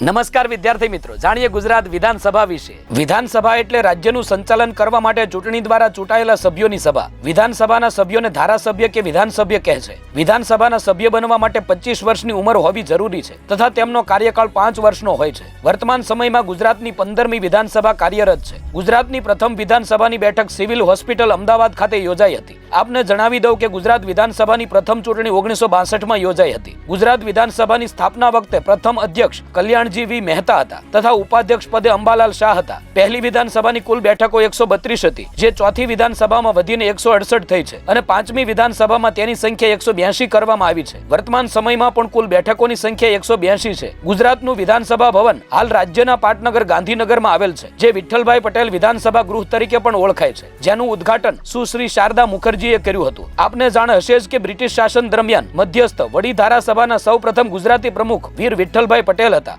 નમસ્કાર વિદ્યાર્થી મિત્રો, જાણીએ ગુજરાત વિધાનસભા વિશે. વિધાનસભા એટલે રાજ્યનું સંચાલન કરવા માટે ચૂંટણી દ્વારા ચૂંટાયેલા સભ્યોની સભા. વિધાનસભાના સભ્યોને ધારાસભ્ય કે વિધાનસભ્ય કહે છે. વિધાનસભાના સભ્ય બનવા માટે પચીસ વર્ષની ઉંમર હોવી જરૂરી છે તથા તેમનો કાર્યકાળ પાંચ વર્ષનો હોય છે. વર્તમાન સમયમાં ગુજરાતની પંદરમી વિધાનસભા કાર્યરત છે. ગુજરાતની પ્રથમ વિધાનસભાની બેઠક સિવિલ હોસ્પિટલ અમદાવાદ ખાતે યોજાઈ હતી. આપને જણાવી દઉં કે ગુજરાત વિધાનસભાની પ્રથમ ચૂંટણી ઓગણીસો બાસઠમાં યોજાઈ હતી. ગુજરાત વિધાનસભાની સ્થાપના વખતે પ્રથમ અધ્યક્ષ કલ્યાણજી વી મહેતા હતા તથા ઉપાધ્યક્ષ પદે અંબાલાલ શાહ હતા. પહેલી વિધાનસભાની કુલ બેઠકો એકસો બત્રીસ હતી, જે ચોથી વિધાનસભામાં વધીને એકસો અડસઠ થઈ છે અને પાંચમી વિધાનસભામાં તેની સંખ્યા એકસો બ્યાસી કરવામાં આવી છે. વર્તમાન સમયમાં પણ કુલ બેઠકોની સંખ્યા એકસો બ્યાસી છે. ગુજરાતનું વિધાનસભા ભવન હાલ રાજ્યના પાટનગર ગાંધીનગરમાં આવેલ છે, જે વિઠ્ઠલભાઈ પટેલ વિધાનસભા ગૃહ તરીકે પણ ઓળખાય છે. જેનું ઉદ્ઘાટન સુશ્રી શારદા મુખર્જીએ કર્યું હતું. આપને જાણ હશે જ કે બ્રિટિશ શાસન દરમિયાન મધ્યસ્થ વડી ધારાસભાના સૌ પ્રથમ ગુજરાતી પ્રમુખ વીર વિઠ્ઠલભાઈ પટેલ હતા.